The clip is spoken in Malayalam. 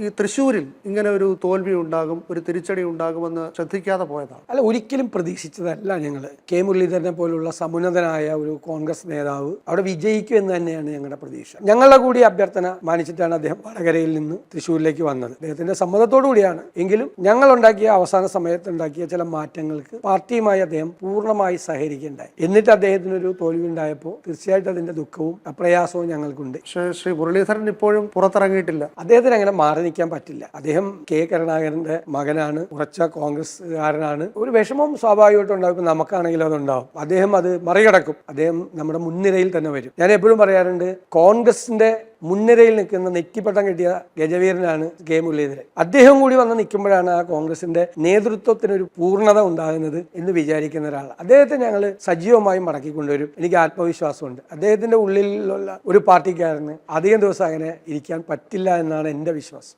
ഈ തൃശ്ശൂരിൽ ഇങ്ങനെ ഒരു തോൽവി ഉണ്ടാകും ഒരു തിരിച്ചടി ഉണ്ടാകുമെന്ന് ശ്രദ്ധിക്കാതെ പോയതാണ്. അല്ല ഒരിക്കലും പ്രതീക്ഷിച്ചതല്ല ഞങ്ങൾ കെ മുരളീധരനെ പോലുള്ള സമുന്നതനായ ഒരു കോൺഗ്രസ് നേതാവ് അവിടെ വിജയിക്കും എന്ന് തന്നെയാണ് ഞങ്ങളുടെ പ്രതീക്ഷ. ഞങ്ങളുടെ കൂടി അഭ്യർത്ഥന മാനിച്ചിട്ടാണ് അദ്ദേഹം വടകരയിൽ നിന്ന് തൃശ്ശൂരിലേക്ക് വന്നത്. അദ്ദേഹത്തിന്റെ സമ്മതത്തോടു കൂടിയാണ്. എങ്കിലും ഞങ്ങൾ ഉണ്ടാക്കിയ അവസാന സമയത്ത് ഉണ്ടാക്കിയ ചില മാറ്റങ്ങൾക്ക് പാർട്ടിയുമായി അദ്ദേഹം പൂർണമായി സഹകരിക്കുകയുണ്ടായി എന്നിട്ട് അദ്ദേഹത്തിന് ഒരു തോൽവി ഉണ്ടായപ്പോൾ തീർച്ചയായിട്ടും അതിന്റെ ദുഃഖവും അപ്രയാസവും ഞങ്ങൾക്കുണ്ട്. പക്ഷേ ശ്രീ മുരളീധരൻ ഇപ്പോഴും പുറത്തിറങ്ങിയിട്ടില്ല. അദ്ദേഹത്തിന് അങ്ങനെ മാറി നിൽക്കാൻ പറ്റില്ല. അദ്ദേഹം കെ കരുണാകരന്റെ മകനാണ് ഉറച്ച കോൺഗ്രസ്കാരനാണ് ഒരു വിഷമം സ്വാഭാവികമായിട്ടും ഉണ്ടാവും ഇപ്പൊ നമുക്കാണെങ്കിലും അതുണ്ടാവും. അദ്ദേഹം അത് മറികടക്കും. അദ്ദേഹം നമ്മുടെ മുൻനിരയിൽ തന്നെ വരും. ഞാൻ എപ്പോഴും പറയാറുണ്ട് കോൺഗ്രസിന്റെ മുൻനിരയിൽ നിൽക്കുന്ന നെറ്റിപ്പട്ടം കിട്ടിയ ഗജവീരനാണ് കെ മുരളീധരൻ. അദ്ദേഹം കൂടി വന്ന് നിൽക്കുമ്പോഴാണ് ആ കോൺഗ്രസിന്റെ നേതൃത്വത്തിന് ഒരു പൂർണത ഉണ്ടാകുന്നത് എന്ന് വിചാരിക്കുന്ന ഒരാൾ അദ്ദേഹത്തെ ഞങ്ങൾ സജീവമായി മടക്കി കൊണ്ടുവരും. എനിക്ക് ആത്മവിശ്വാസമുണ്ട്. അദ്ദേഹത്തിന്റെ ഉള്ളിലുള്ള ഒരു പാർട്ടിക്കാരന് അധികം ദിവസം അങ്ങനെ ഇരിക്കാൻ പറ്റില്ല എന്നാണ് എന്റെ വിശ്വാസം.